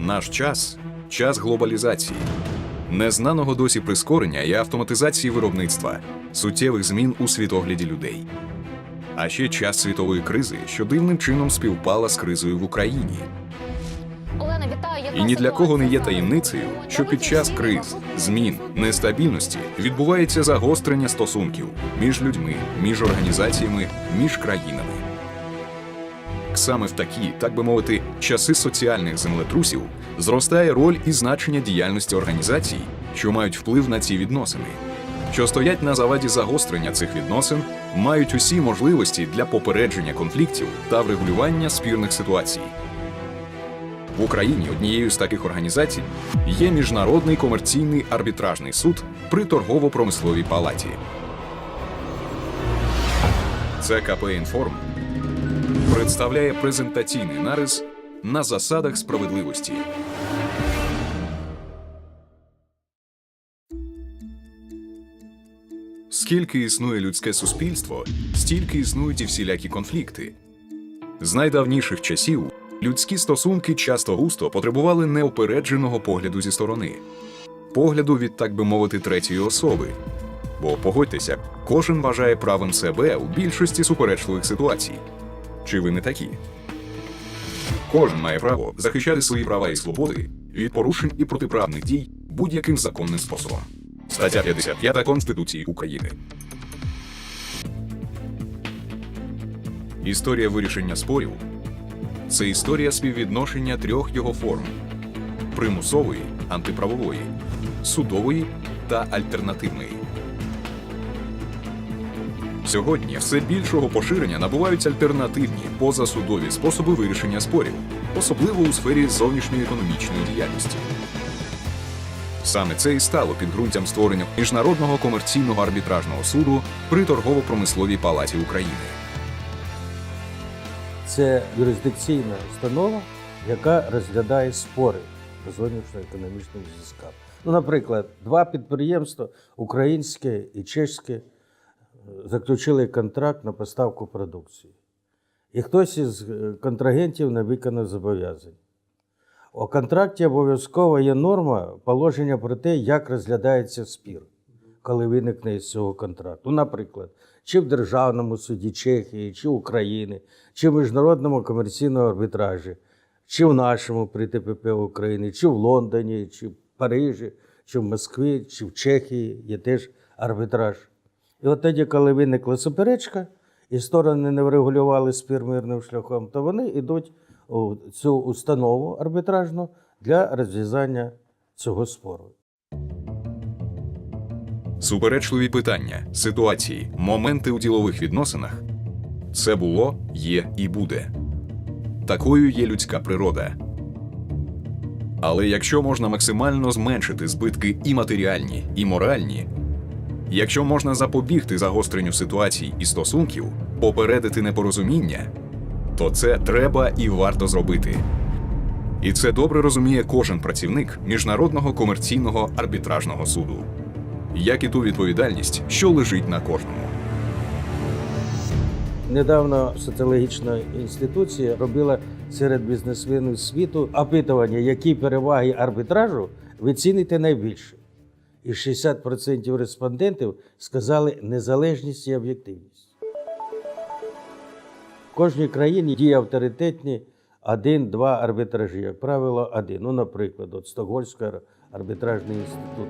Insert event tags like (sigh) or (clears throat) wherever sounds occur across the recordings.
Наш час час глобалізації, незнаного досі прискорення і автоматизації виробництва, суттєвих змін у світогляді людей. А ще час світової кризи, що дивним чином співпала з кризою в Україні. Олена, вітаю. І ні для кого не є таємницею, що під час криз, змін, нестабільності відбувається загострення стосунків між людьми, між організаціями, між країнами. Саме в такі, так би мовити, часи соціальних землетрусів зростає роль і значення діяльності організацій, що мають вплив на ці відносини, що стоять на заваді загострення цих відносин, мають усі можливості для попередження конфліктів та врегулювання спірних ситуацій. В Україні однією з таких організацій є Міжнародний комерційний арбітражний суд при торгово-промисловій палаті. ЦКП «Інформ» представляє презентаційний нарис на засадах справедливості. Скільки існує людське суспільство, стільки існують і всілякі конфлікти. З найдавніших часів людські стосунки часто густо потребували неопередженого погляду зі сторони, погляду від, так би мовити, третьої особи. Бо погодьтеся, кожен вважає правим себе у більшості суперечливих ситуацій. Чи ви не такі? Кожен має право захищати свої права і свободи від порушень і протиправних дій будь-яким законним способом. Стаття 55 Конституції України. Історія вирішення спорів це історія співвідношення трьох його форм: примусової, антиправової, судової та альтернативної. Сьогодні все більшого поширення набувають альтернативні позасудові способи вирішення спорів, особливо у сфері зовнішньої економічної діяльності. Саме це і стало підґрунтям створення міжнародного комерційного арбітражного суду при торгово-промисловій палаті України. Це юрисдикційна установа, яка розглядає спори по зовнішньоекономічним зв'язкам. Ну, наприклад, два підприємства, українське і чеське, заключили контракт на поставку продукції. І хтось із е, контрагентів не виконав зобов'язань. У контракті обов'язково є норма положення про те, як розглядається спір, коли виникне із цього контракту. Наприклад, чи в Державному суді Чехії, чи України, чи в Міжнародному комерційному арбітражі, чи в нашому при ТПП України, чи в Лондоні, чи в Парижі, чи в Москві, чи в Чехії є теж арбітраж. І от тоді, коли виникла суперечка, і сторони не врегулювали спір мирним шляхом, то вони йдуть у цю установу арбітражну для розв'язання цього спору. Суперечливі питання, ситуації, моменти у ділових відносинах це було, є і буде. Такою є людська природа. Але якщо можна максимально зменшити збитки і матеріальні, і моральні, якщо можна запобігти загостренню ситуацій і стосунків, попередити непорозуміння, то це треба і варто зробити. І це добре розуміє кожен працівник міжнародного комерційного арбітражного суду як і ту відповідальність, що лежить на кожному. Недавно соціологічна інституція робила серед бізнесменів світу опитування, які переваги арбітражу ви ціните найбільше. І 60% респондентів сказали незалежність і об'єктивність. В кожній країні діє авторитетні один-два арбітражі, як правило, один. Ну, наприклад, от Стокгольмський арбітражний інститут.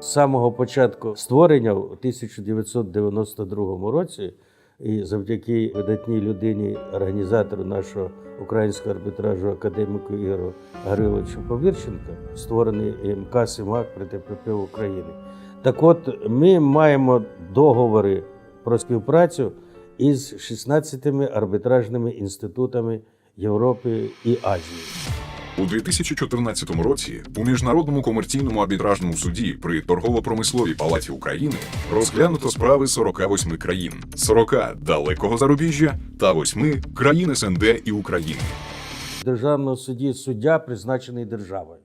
З самого початку створення в 1992 році, і завдяки видатній людині, організатору нашого українського арбітражу академіку Ігору Гавриловичу Повірченка, створений МК «Сімак» при ТПП України. Так от, ми маємо договори про співпрацю із 16 арбітражними інститутами Європи і Азії. У 2014 році у міжнародному комерційному арбітражному суді при торгово-промисловій палаті України розглянуто справи 48 країн, 40 далекого зарубіжжя та 8 країн СНД і України. В державному суді суддя призначений державою.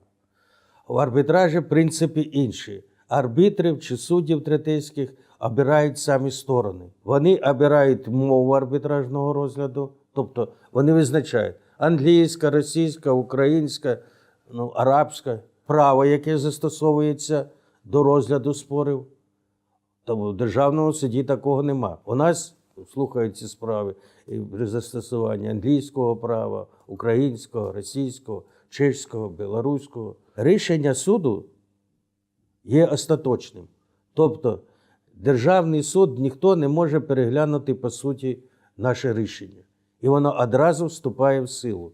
В арбітражі принципи інші. Арбітрів чи суддів третейських обирають самі сторони. Вони обирають мову арбітражного розгляду, тобто вони визначають, англійська, російська, українська, ну, арабська, право, яке застосовується до розгляду спорів. Тому в державному суді такого нема. У нас слухають ці справи при застосуванні англійського права, українського, російського, чеського, білоруського. Рішення суду є остаточним. Тобто державний суд ніхто не може переглянути по суті наше рішення. І воно одразу вступає в силу.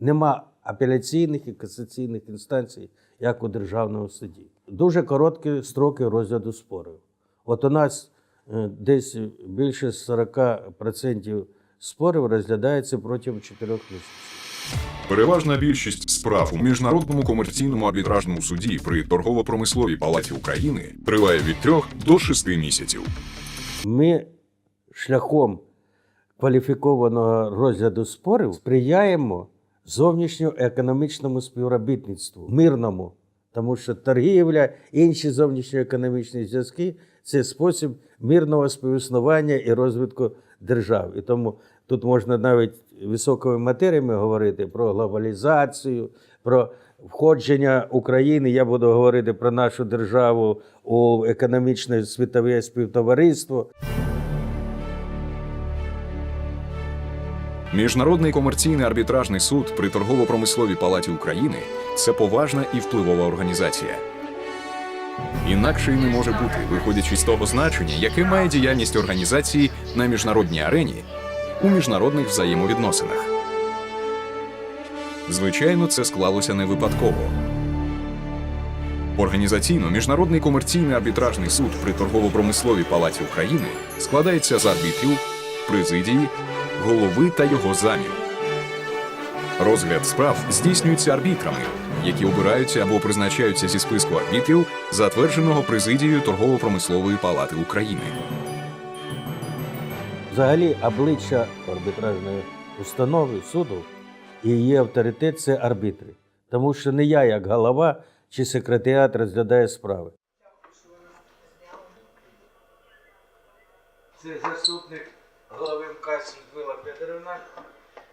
Нема апеляційних і касаційних інстанцій, як у державному суді. Дуже короткі строки розгляду спорів. От у нас е, десь більше 40% спорів розглядається протягом 4 місяців. Переважна більшість справ у міжнародному комерційному арбітражному суді при торгово-промисловій палаті України триває від 3 до 6 місяців. Ми шляхом кваліфікованого розгляду спорів сприяємо зовнішньоекономічному співробітництву, мирному, тому що торгівля, інші зовнішньоекономічні зв'язки це спосіб мирного співіснування і розвитку держав. І тому тут можна навіть високими матеріями говорити про глобалізацію, про входження України. Я буду говорити про нашу державу у економічне світове співтовариство. Міжнародний комерційний арбітражний суд при торгово-промисловій палаті України це поважна і впливова організація. Інакше й не може бути, виходячи з того значення, яке має діяльність організації на міжнародній арені у міжнародних взаємовідносинах. Звичайно, це склалося не випадково. Організаційно міжнародний комерційний арбітражний суд при торгово-промисловій палаті України складається з арбітрів, президії, голови та його замів. Розгляд справ здійснюється арбітрами, які обираються або призначаються зі списку арбітрів, затвердженого президією торгово-промислової палати України. Взагалі, обличчя арбітражної установи суду і її авторитет це арбітри. Тому що не я, як голова чи секретаріат, розглядає справи. Це заступник голови МКАС Людмила Федоровна,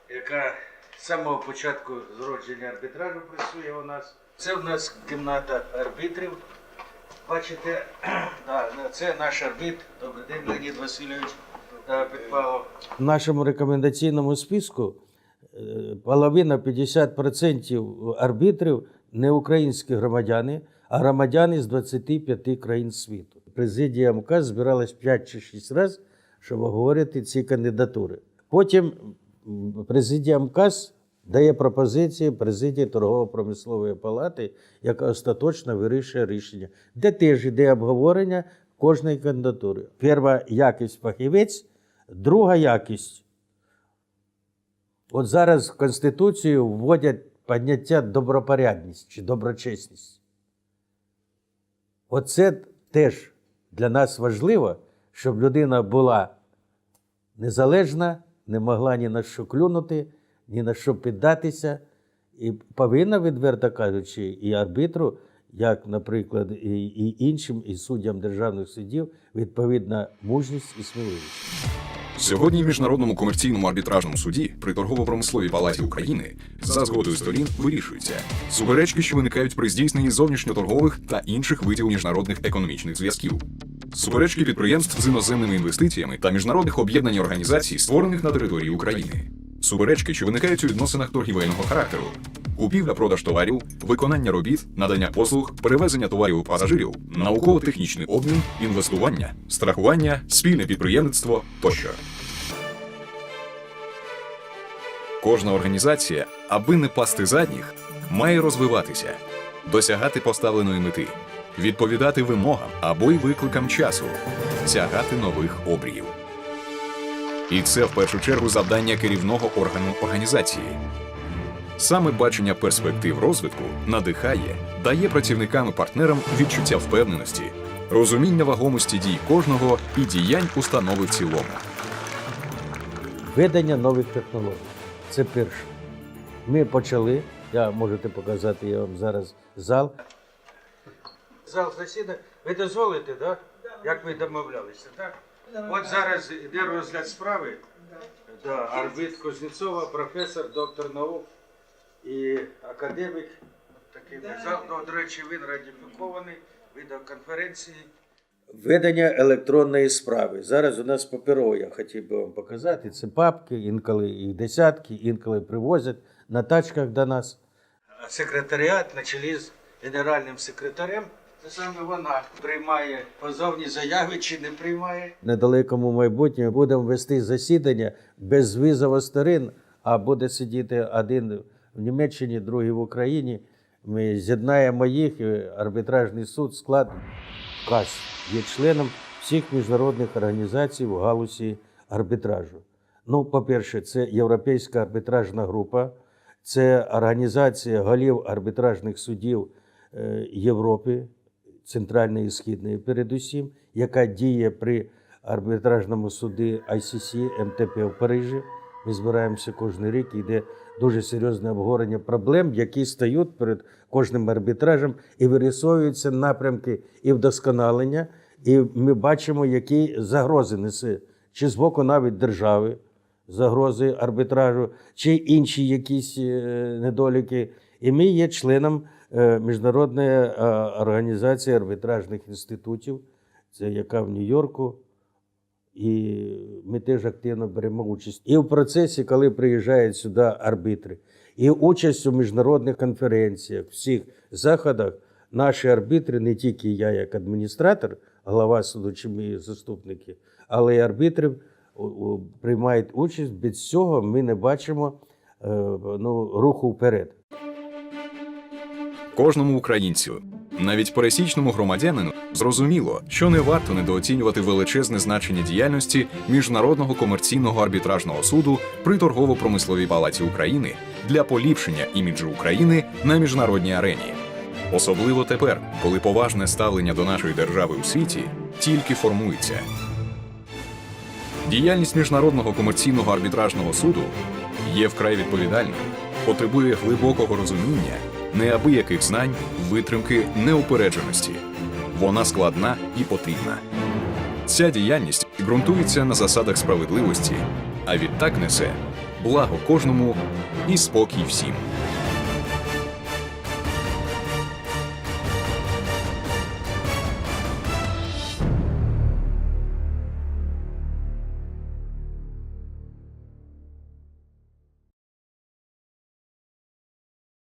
яка з самого початку зродження арбітражу працює у нас. Це у нас кімната арбітрів. Бачите, (clears throat) це наш арбітр. Добрий день, Леонід Васильович Підпалов. В нашому рекомендаційному списку е, половина 50% арбітрів не українські громадяни, а громадяни з 25 країн світу. Президія МК збиралась 5 чи 6 разів, щоб обговорити ці кандидатури. Потім президія МКАС дає пропозиції президії торгово-промислової палати, яка остаточно вирішує рішення, де теж йде обговорення кожної кандидатури. Перша якість фахівець, друга якість. От зараз в Конституцію вводять поняття добропорядність чи доброчесність. Оце теж для нас важливо, щоб людина була незалежна, не могла ні на що клюнути, ні на що піддатися, і повинна, відверто кажучи, і арбітру, як, наприклад, і, іншим, і суддям державних судів, відповідна мужність і сміливість. Сьогодні в міжнародному комерційному арбітражному суді при торгово-промисловій палаті України за згодою сторін вирішується суперечки, що виникають при здійсненні зовнішньоторгових та інших видів міжнародних економічних зв'язків. Суперечки підприємств з іноземними інвестиціями та міжнародних об'єднань організацій, створених на території України. Суперечки, що виникають у відносинах торгівельного характеру. Купівля-продаж товарів, виконання робіт, надання послуг, перевезення товарів пасажирів, науково-технічний обмін, інвестування, страхування, спільне підприємництво тощо. Кожна організація, аби не пасти задніх, має розвиватися, досягати поставленої мети, відповідати вимогам або й викликам часу, сягати нових обріїв. І це в першу чергу завдання керівного органу організації. Саме бачення перспектив розвитку надихає, дає працівникам і партнерам відчуття впевненості, розуміння вагомості дій кожного і діянь установи в цілому. Введення нових технологій. Це перше. Ми почали. Я можете показати я вам зараз зал. Зал засідання. Ви дозволите, так? Як ми домовлялися, так? От зараз йде розгляд справи Да, Арбит Кузнєцова, професор, доктор наук і академік. Такий до, до речі, він ратифікований відеоконференції. Ведення електронної справи. Зараз у нас паперово, я хотів би вам показати. Це папки, інколи їх десятки, інколи привозять на тачках до нас. Секретаріат на чолі з генеральним секретарем. Саме вона приймає позовні заяви чи не приймає. В недалекому майбутньому будемо вести засідання без візово сторін, а буде сидіти один в Німеччині, другий в Україні. Ми з'єднаємо їх, арбітражний суд склад КАС є членом всіх міжнародних організацій в галузі арбітражу. Ну, по-перше, це Європейська арбітражна група, це організація голів арбітражних судів е, Європи, Центральної і Східної передусім, яка діє при арбітражному суді ICC МТП в Парижі. Ми збираємося кожен рік, йде дуже серйозне обговорення проблем, які стають перед кожним арбітражем і вирисовуються напрямки і вдосконалення. І ми бачимо, які загрози несе чи з боку навіть держави, загрози арбітражу, чи інші якісь е, недоліки. І ми є членом е, Міжнародної е, організації арбітражних інститутів, це яка в Нью-Йорку. І ми теж активно беремо участь і в процесі, коли приїжджають сюди арбітри, і участь у міжнародних конференціях, всіх заходах. Наші арбітри, не тільки я як адміністратор, глава суду чи мої заступники, але й арбітри приймають участь. Без цього ми не бачимо е, ну, руху вперед. Кожному українцю, навіть пересічному громадянину, зрозуміло, що не варто недооцінювати величезне значення діяльності міжнародного комерційного арбітражного суду при торгово-промисловій палаці України для поліпшення іміджу України на міжнародній арені. Особливо тепер, коли поважне ставлення до нашої держави у світі тільки формується. Діяльність міжнародного комерційного арбітражного суду є вкрай відповідальною, потребує глибокого розуміння, неабияких знань, витримки, неупередженості. Вона складна і потрібна. Ця діяльність ґрунтується на засадах справедливості, а відтак несе благо кожному і спокій всім.